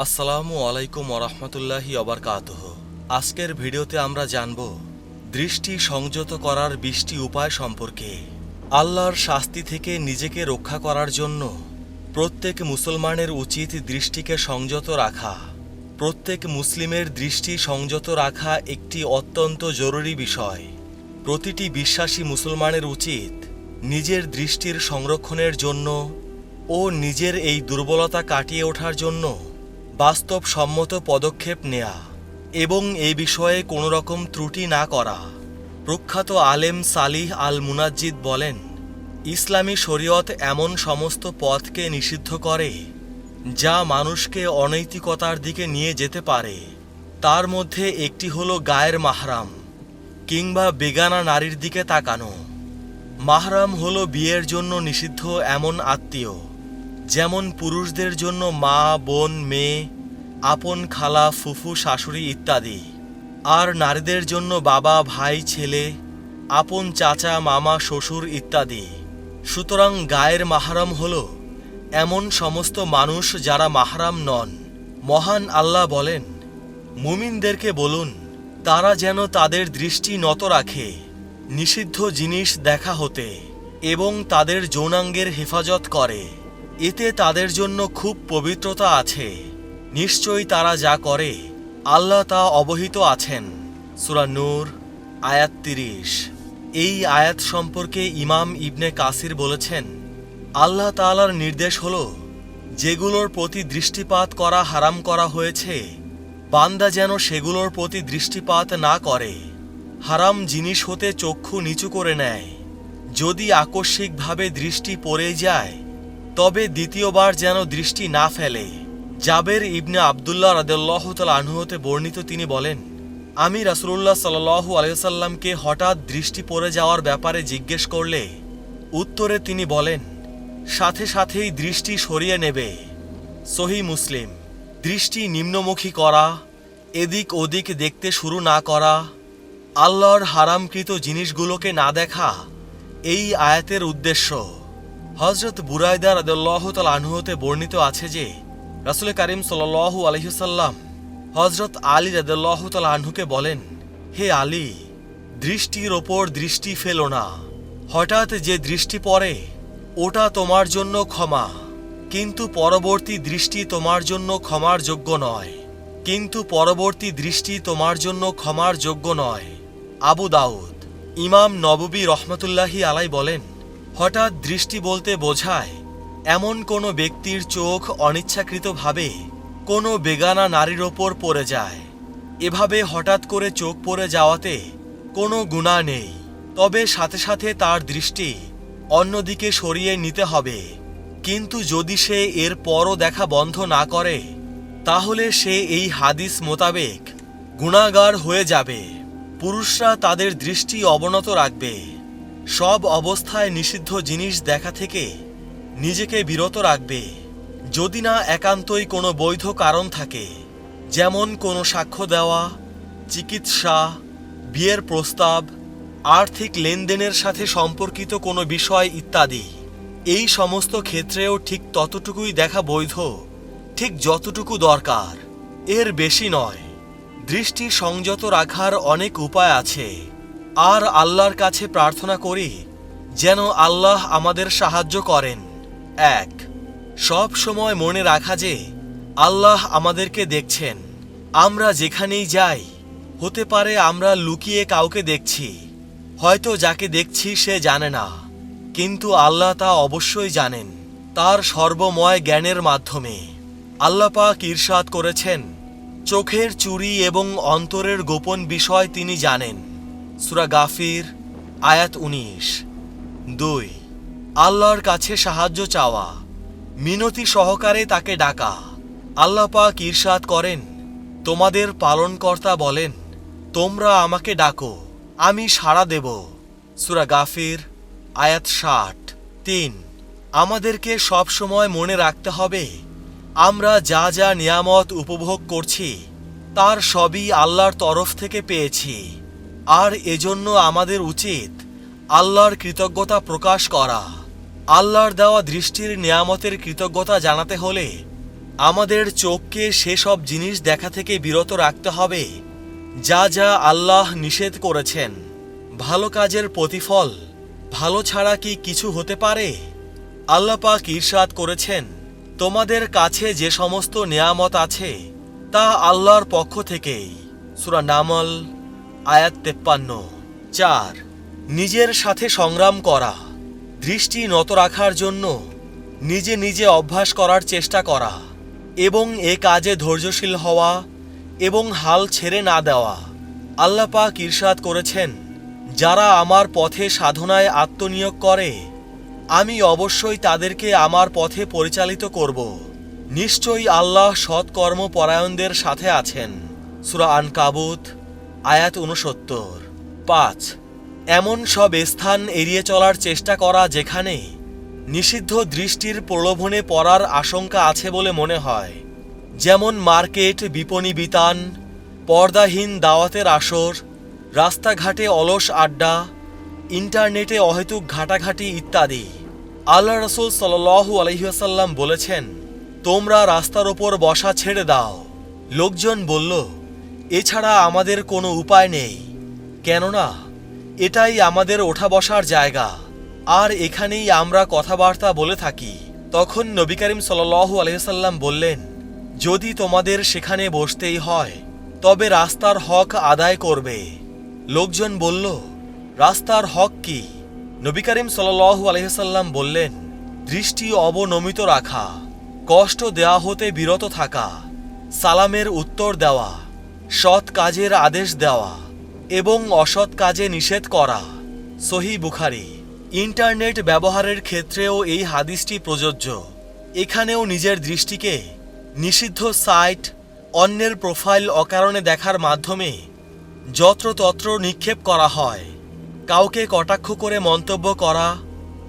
আসসালামু আলাইকুম ওরহমতুল্লাহি অবরকাতহ আজকের ভিডিওতে আমরা জানব, দৃষ্টি সংযত করার বিশটি উপায় সম্পর্কে। আল্লাহর শাস্তি থেকে নিজেকে রক্ষা করার জন্য প্রত্যেক মুসলমানের উচিত দৃষ্টিকে সংযত রাখা। প্রত্যেক মুসলিমের দৃষ্টি সংযত রাখা একটি অত্যন্ত জরুরি বিষয়। প্রতিটি বিশ্বাসী মুসলমানের উচিত নিজের দৃষ্টির সংরক্ষণের জন্য ও নিজের এই দুর্বলতা কাটিয়ে ওঠার জন্য বাস্তবসম্মত পদক্ষেপ নেয়া এবং এ বিষয়ে কোনো রকম ত্রুটি না করা। প্রখ্যাত আলেম সালিহ আল মুনাজ্জিদ বলেন, ইসলামী শরীয়ত এমন সমস্ত পথকে নিষিদ্ধ করে, যা মানুষকে অনৈতিকতার দিকে নিয়ে যেতে পারে। তার মধ্যে একটি হলো গায়ের মাহরাম কিংবা বেগানা নারীর দিকে তাকানো। মাহরাম হলো বিয়ের জন্য নিষিদ্ধ এমন আত্মীয়। যেমন পুরুষদের জন্য মা, বোন, মেয়ে, আপন খালা, ফুফু, শাশুড়ি ইত্যাদি। আর নারীদের জন্য বাবা, ভাই, ছেলে, আপন চাচা, মামা, শ্বশুর ইত্যাদি। সুতরাং গায়ের মাহারাম হল এমন সমস্ত মানুষ যারা মাহারাম নন। মহান আল্লাহ বলেন, মুমিনদেরকে বলুন, তারা যেন তাদের দৃষ্টি নত রাখে, নিষিদ্ধ জিনিস দেখা হতে, এবং তাদের যৌনাঙ্গের হেফাজত করে। এতে তাদের জন্য খুব পবিত্রতা আছে। নিশ্চয়ই তারা যা করে, আল্লাহ তা অবহিত আছেন। সুরা নূর, আয়াত তিরিশ। এই আয়াত সম্পর্কে ইমাম ইবনে কাসির বলেছেন, আল্লাহ তাআলার নির্দেশ হল, যেগুলোর প্রতি দৃষ্টিপাত করা হারাম করা হয়েছে, বান্দা যেন সেগুলোর প্রতি দৃষ্টিপাত না করে। হারাম জিনিস হতে চক্ষু নিচু করে নেয়। যদি আকস্মিকভাবে দৃষ্টি পড়ে যায় তবে দ্বিতীয়বার যেন দৃষ্টি না ফেলে। জাবের ইবনে আবদুল্লাহ রাদেল্লাহ তাল আনহুতে বর্ণিত তিনি বলেন, আমি রাসুল্লাহ সাল্লু আলাইসাল্লামকে হঠাৎ দৃষ্টি পড়ে যাওয়ার ব্যাপারে জিজ্ঞেস করলে উত্তরে তিনি বলেন, সাথে সাথেই দৃষ্টি সরিয়ে নেবে। সহি মুসলিম, দৃষ্টি নিম্নমুখী করা, এদিক ওদিক দেখতে শুরু না করা, আল্লাহর হারামকৃত জিনিসগুলোকে না দেখা, এই আয়াতের উদ্দেশ্য। হজরত বুরাইদা রাদুল্লাহ তাল আনহুতে বর্ণিত আছে যে রাসুল করিম সাল্লু আলহিসাল্লাম হজরত আলী রাদুল্লাহ তাল আনহুকে বলেন, হে আলী, দৃষ্টির ওপর দৃষ্টি ফেলো না। হঠাৎ যে দৃষ্টি পড়ে, ওটা তোমার জন্য ক্ষমা। কিন্তু পরবর্তী দৃষ্টি তোমার জন্য ক্ষমার যোগ্য নয়। কিন্তু পরবর্তী দৃষ্টি তোমার জন্য ক্ষমার যোগ্য নয়। আবু দাউদ, ইমাম নববী রহমতুল্লাহি আলাই বলেন হঠাৎ দৃষ্টি বলতে বোঝায়, এমন কোনো ব্যক্তির চোখ অনিচ্ছাকৃতভাবে কোনো বেগানা নারীর ওপর পড়ে যায়। এভাবে হঠাৎ করে চোখ পড়ে যাওয়াতে কোনো গুণা নেই। তবে সাথে সাথে তার দৃষ্টি অন্যদিকে সরিয়ে নিতে হবে। কিন্তু যদি সে এর পরও দেখা বন্ধ না করে, তাহলে সে এই হাদিস মোতাবেক গুণাগার হয়ে যাবে। পুরুষরা তাদের দৃষ্টি অবনত রাখবে। সব অবস্থায় নিষিদ্ধ জিনিস দেখা থেকে নিজেকে বিরত রাখবে। যদি না একান্তই কোনো বৈধ কারণ থাকে, যেমন কোনো সাক্ষ্য দেওয়া, চিকিৎসা, বিয়ের প্রস্তাব, আর্থিক লেনদেনের সাথে সম্পর্কিত কোনো বিষয় ইত্যাদি, এই সমস্ত ক্ষেত্রেও ঠিক ততটুকুই দেখা বৈধ, ঠিক যতটুকু দরকার। এর বেশি নয়। দৃষ্টি সংযত রাখার অনেক উপায় আছে। আর আল্লাহর কাছে প্রার্থনা করি যেন আল্লাহ আমাদের সাহায্য করেন। এক, সব সময় মনে রাখা যে আল্লাহ আমাদেরকে দেখছেন। আমরা যেখানেই যাই, হতে পারে আমরা লুকিয়ে কাউকে দেখছি, হয়তো যাকে দেখছি সে জানে না। কিন্তু আল্লাহ তা অবশ্যই জানেন, তার সর্বময় জ্ঞানের মাধ্যমে। আল্লাহ পাক ঈর্ষাদ করেছেন, চোখের চুরি এবং অন্তরের গোপন বিষয় তিনি জানেন। সুরা গাফির, আয়াত উনিশ। দুই, আল্লাহর কাছে সাহায্য চাওয়া, মিনতি সহকারে তাকে ডাকা। আল্লাহ পাক ঈর্ষাদ করেন, তোমাদের পালনকর্তা বলেন, তোমরা আমাকে ডাকো, আমি সাড়া দেব। সুরা গাফির, আয়াত ষাট। তিন, আমাদেরকে সব সময় মনে রাখতে হবে, আমরা যা যা নিয়ামত উপভোগ করছি, তার সবই আল্লাহর তরফ থেকে পেয়েছি। আর এজন্য আমাদের উচিত আল্লাহর কৃতজ্ঞতা প্রকাশ করা। আল্লাহর দেওয়া দৃষ্টির নিয়ামতের কৃতজ্ঞতা জানাতে হলে আমাদের চোখকে সেসব জিনিস দেখা থেকে বিরত রাখতে হবে, যা যা আল্লাহ নিষেধ করেছেন। ভালো কাজের প্রতিফল ভালো ছাড়া কি কিছু হতে পারে? আল্লাহ পাক ঈর্ষাদ করেছেন, তোমাদের কাছে যে সমস্ত নেয়ামত আছে, তা আল্লাহর পক্ষ থেকেই। সুরা নামল আয়াত তেপ্পান্ন। চার, নিজের সাথে সংগ্রাম করা। দৃষ্টি নত রাখার জন্য নিজে নিজে অভ্যাস করার চেষ্টা করা এবং এ কাজে ধৈর্যশীল হওয়া এবং হাল ছেড়ে না দেওয়া। আল্লাহ পাক ঈর্ষাদ করেছেন, যারা আমার পথে সাধনায় আত্মনিয়োগ করে, আমি অবশ্যই তাদেরকে আমার পথে পরিচালিত করব। নিশ্চয়ই আল্লাহ সৎকর্ম পরায়ণদের সাথে আছেন। সুরা আনকাবুত আয়াত উনসত্তর পাঁচ, এমন সব স্থান এড়িয়ে চলার চেষ্টা করা যেখানে নিষিদ্ধ দৃষ্টির প্রলোভনে পড়ার আশঙ্কা আছে বলে মনে হয়। যেমন মার্কেট, বিপণী বিতান, পর্দাহীন দাওয়াতের আসর, রাস্তাঘাটে অলস আড্ডা, ইন্টারনেটে অহেতুক ঘাটাঘাটি ইত্যাদি। আল্লাহ রসুল সাল্লু আলহিহাসাল্লাম বলেছেন, তোমরা রাস্তার ওপর বসা ছেড়ে দাও। লোকজন বলল এছাড়া আমাদের কোনো উপায় নেই। কেননা, এটাই আমাদের ওঠা বসার জায়গা। আর এখানেই আমরা কথাবার্তা বলে থাকি। তখন নবী করিম সাল্লু আলহিসাল্লাম বললেন, যদি তোমাদের সেখানে বসতেই হয়, তবে রাস্তার হক আদায় করবে। লোকজন বলল, রাস্তার হক কি? নবী করিম সাল্লু আলহিসাল্লাম বললেন, দৃষ্টি অবনমিত রাখা, কষ্ট দেওয়া হতে বিরত থাকা, সালামের উত্তর দেওয়া। সৎ কাজের আদেশ দেওয়া এবং অসৎ কাজে নিষেধ করা। সহি বুখারি। ইন্টারনেট ব্যবহারের ক্ষেত্রেও এই হাদিসটি প্রযোজ্য। এখানেও নিজের দৃষ্টিকে নিষিদ্ধ সাইট অন্যের প্রোফাইল অকারণে দেখার মাধ্যমে যত্রতত্র নিক্ষেপ করা হয়। কাউকে কটাক্ষ করে মন্তব্য করা,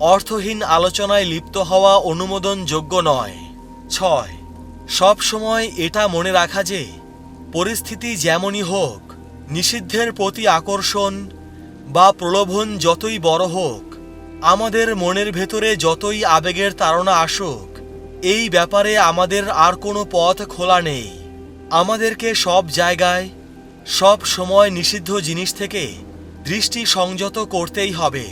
অর্থহীন আলোচনায় লিপ্ত হওয়া অনুমোদনযোগ্য নয়। ছয় সব সময় এটা মনে রাখা যে পরিস্থিতি যেমনই হোক, নিষিদ্ধের প্রতি আকর্ষণ বা প্রলোভন যতই বড় হোক, আমাদের মনের ভেতরে যতই আবেগের তাড়না আসুক, এই ব্যাপারে আমাদের আর কোনো পথ খোলা নেই। আমাদেরকে সব জায়গায়, সব সময় নিষিদ্ধ জিনিস থেকে দৃষ্টি সংযত করতেই হবে।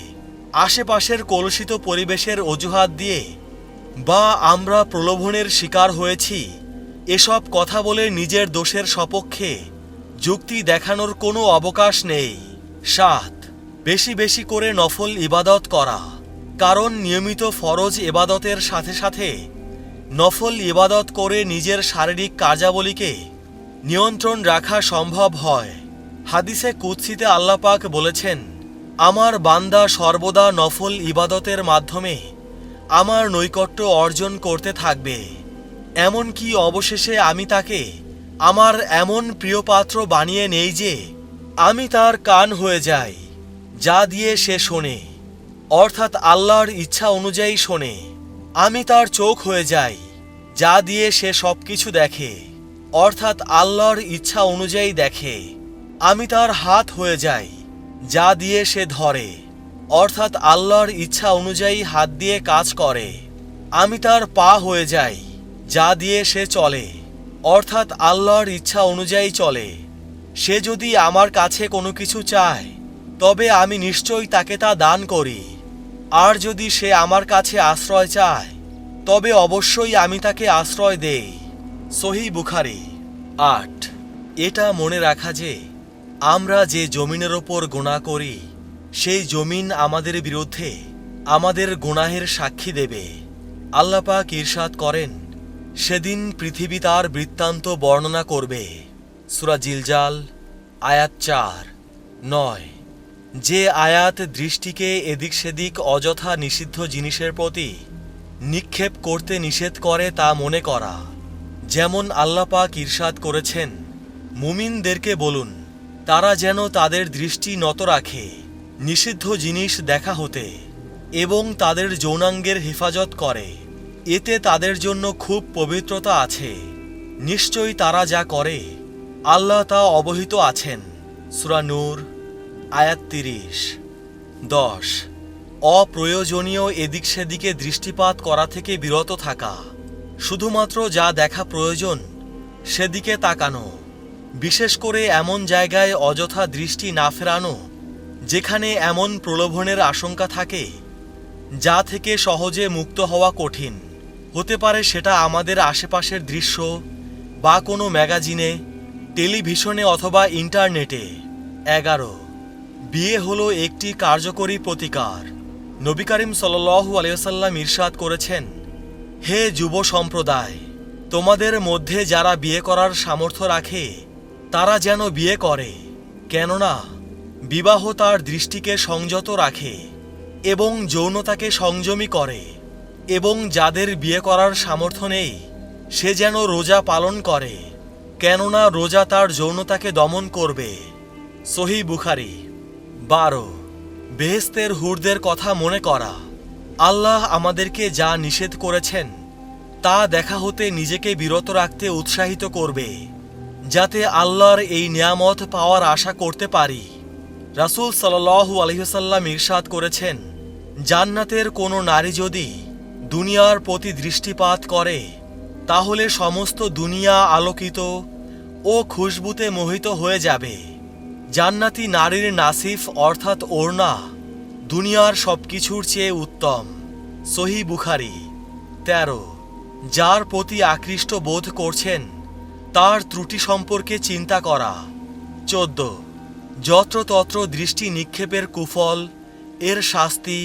আশেপাশের কলুষিত পরিবেশের অজুহাত দিয়ে বা আমরা প্রলোভনের শিকার হয়েছি এসব কথা বলে নিজের দোষের সপক্ষে যুক্তি দেখানোর কোনো অবকাশ নেই। সাত, বেশি বেশি করে নফল ইবাদত করা। কারণ নিয়মিত ফরজ ইবাদতের সাথে সাথে নফল ইবাদত করে নিজের শারীরিক কার্যাবলীকে নিয়ন্ত্রণ রাখা সম্ভব হয়। হাদিসে কুৎসিতে আল্লাপাক বলেছেন, আমার বান্দা সর্বদা নফল ইবাদতের মাধ্যমে আমার নৈকট্য অর্জন করতে থাকবে। এমনকি অবশেষে আমি তাকে আমার এমন প্রিয় পাত্র বানিয়ে নেই যে আমি তার কান হয়ে যাই, যা দিয়ে সে শোনে। অর্থাৎ আল্লাহর ইচ্ছা অনুযায়ী শোনে। আমি তার চোখ হয়ে যাই, যা দিয়ে সে সব কিছু দেখে। অর্থাৎ আল্লাহর ইচ্ছা অনুযায়ী দেখে। আমি তার হাত হয়ে যাই, যা দিয়ে সে ধরে। অর্থাৎ আল্লাহর ইচ্ছা অনুযায়ী হাত দিয়ে কাজ করে। আমি তার পা হয়ে যাই যা দিয়ে সে চলে, অর্থাৎ আল্লাহর ইচ্ছা অনুযায়ী চলে। সে যদি আমার কাছে কোনো কিছু চায়, তবে আমি নিশ্চয়ই তাকে তা দান করি। আর যদি সে আমার কাছে আশ্রয় চায়, তবে অবশ্যই আমি তাকে আশ্রয় দেই। সহি বুখারি আট। এটা মনে রাখা যে, আমরা যে জমিনের ওপর গোনা করি, সেই জমিন আমাদের বিরুদ্ধে আমাদের গুনাহের সাক্ষী দেবে। আল্লাপাক ঈর্ষাদ করেন সেদিন পৃথিবী তার বৃত্তান্ত বর্ণনা করবে। সুরা জিলজাল, আয়াত চার, নয়। যে আয়াত দৃষ্টিকে এদিক সেদিক অযথা নিষিদ্ধ জিনিসের প্রতি নিক্ষেপ করতে নিষেধ করে তা মনে করা। যেমন আল্লাপাক ঈর্ষাদ করেছেন, মুমিনদেরকে বলুন, তারা যেন তাদের দৃষ্টি নত রাখে, নিষিদ্ধ জিনিস দেখা হতে এবং তাদের যৌনাঙ্গের হেফাজত করে। এতে তাদের জন্য খুব পবিত্রতা আছে। নিশ্চয়ই তারা যা করে, আল্লাহ তা অবহিত আছেন। সুরানুর আয়াত তিরিশ। দশ। অপ্রয়োজনীয় এদিক সেদিকে দৃষ্টিপাত করা থেকে বিরত থাকা। শুধুমাত্র যা দেখা প্রয়োজন, সেদিকে তাকানো। বিশেষ করে এমন জায়গায় অযথা দৃষ্টি না ফেরানো, যেখানে এমন প্রলোভনের আশঙ্কা থাকে, যা থেকে সহজে মুক্ত হওয়া কঠিন। হতে পারে সেটা আমাদের আশেপাশের দৃশ্য বা কোনো ম্যাগাজিনে, টেলিভিশনে অথবা ইন্টারনেটে। এগারো। বিয়ে হলো একটি কার্যকরী প্রতিকার। নবী করিম সাল্লু আলিয়াল্লাম ইরশাদ করেছেন, হে যুব সম্প্রদায়, তোমাদের মধ্যে যারা বিয়ে করার সামর্থ্য রাখে, তারা যেন বিয়ে করে। কেননা, বিবাহ তার দৃষ্টিকে সংযত রাখে এবং যৌনতাকে সংযমী করে। এবং যাদের বিয়ে করার সামর্থ্য নেই, সে যেন রোজা পালন করে, কেননা রোজা তার যৌনতাকে দমন করবে। সহি বুখারি, বারো। বেহেস্তের হুরদের কথা মনে করা। আল্লাহ আমাদেরকে যা নিষেধ করেছেন, তা দেখা হতে নিজেকে বিরত রাখতে উৎসাহিত করবে, যাতে আল্লাহর এই নিয়ামত পাওয়ার আশা করতে পারি। রাসূল সাল্লাল্লাহু আলহিহাল্লাম ইরশাদ করেছেন, জান্নাতের কোনো নারী যদি দুনিয়ার প্রতি দৃষ্টিপাত করে, তাহলে সমস্ত দুনিয়া আলোকিত ও খুশবুতে মোহিত হয়ে যাবে। জান্নাতি নারীর নাসিফ অর্থাৎ ওড়না দুনিয়ার সবকিছুর চেয়ে উত্তম। সহি বুখারি, তেরো, যার প্রতি আকৃষ্ট বোধ করছেন, তার ত্রুটি সম্পর্কে চিন্তা করা। চোদ্দ, যত্রতত্র দৃষ্টি নিক্ষেপের কুফল, এর শাস্তি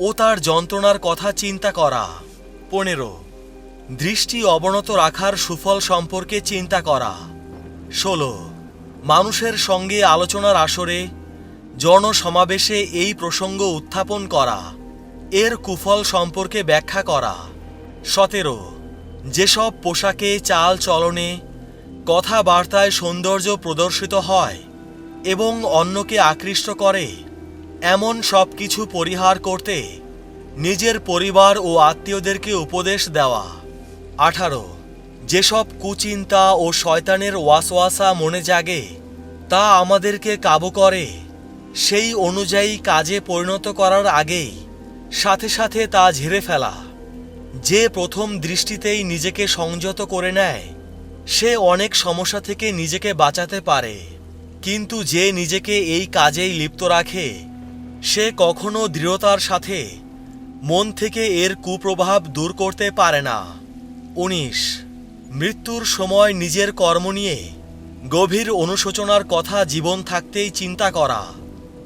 ও তার যন্ত্রণার কথা চিন্তা করা। পনেরো। দৃষ্টি অবনত রাখার সুফল সম্পর্কে চিন্তা করা। ষোলো। মানুষের সঙ্গে আলোচনার আসরে জনসমাবেশে এই প্রসঙ্গ উত্থাপন করা। এর কুফল সম্পর্কে ব্যাখ্যা করা। সতেরো। যেসব পোশাকে চাল চলনে, কথাবার্তায় সৌন্দর্য প্রদর্শিত হয় এবং অন্যকে আকৃষ্ট করে এমন সব কিছু পরিহার করতে নিজের পরিবার ও আত্মীয়দেরকে উপদেশ দেওয়া। আঠারো। যেসব কুচিন্তা ও শয়তানের ওয়াসওয়াসা মনে জাগে, তা আমাদেরকে কাবু করে। সেই অনুযায়ী কাজে পরিণত করার আগেই সাথে সাথে তা ঝেড়ে ফেলা। যে প্রথম দৃষ্টিতেই নিজেকে সংযত করে নেয়, সে অনেক সমস্যা থেকে নিজেকে বাঁচাতে পারে। কিন্তু যে নিজেকে এই কাজেই লিপ্ত রাখে সে কখনো দৃঢ়তার সাথে মন থেকে এর কুপ্রভাব দূর করতে পারে না। উনিশ, মৃত্যুর সময় নিজের কর্ম নিয়ে গভীর অনুশোচনার কথা জীবন থাকতেই চিন্তা করা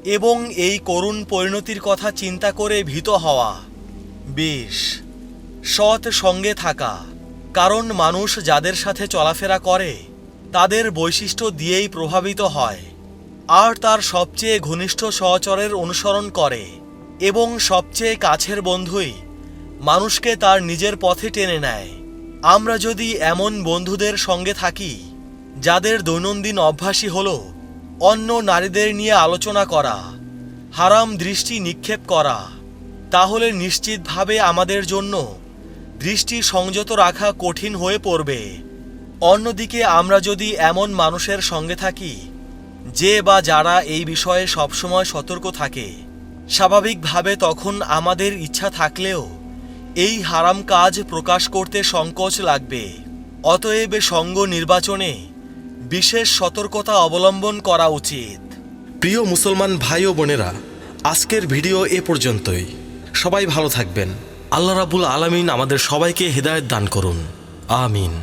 এবং এই করুণ পরিণতির কথা চিন্তা করে ভীত হওয়া। বিশ, সৎ সঙ্গে থাকা, কারণ মানুষ যাদের সাথে চলাফেরা করে, তাদের বৈশিষ্ট্য দিয়েই প্রভাবিত হয়। আর তার সবচেয়ে ঘনিষ্ঠ সহচরের অনুসরণ করে এবং সবচেয়ে কাছের বন্ধুই মানুষকে তার নিজের পথে টেনে নেয়। আমরা যদি এমন বন্ধুদের সঙ্গে থাকি, যাদের দৈনন্দিন অভ্যাসই হল অন্য নারীদের নিয়ে আলোচনা করা, হারাম দৃষ্টি নিক্ষেপ করা, তাহলে নিশ্চিতভাবে আমাদের জন্য দৃষ্টি সংযত রাখা কঠিন হয়ে পড়বে। অন্যদিকে আমরা যদি এমন মানুষের সঙ্গে থাকি যে বা যারা এই বিষয়ে সবসময় সতর্ক থাকে, স্বাভাবিকভাবে তখন আমাদের ইচ্ছা থাকলেও এই হারাম কাজ প্রকাশ করতে সংকোচ লাগবে। অতএব সঙ্গ নির্বাচনে বিশেষ সতর্কতা অবলম্বন করা উচিত। প্রিয় মুসলমান ভাই ও বোনেরা, আজকের ভিডিও এ পর্যন্তই। সবাই ভালো থাকবেন। আল্লাহ রাবুল আলমিন আমাদের সবাইকে হেদায়েত দান করুন। আমিন।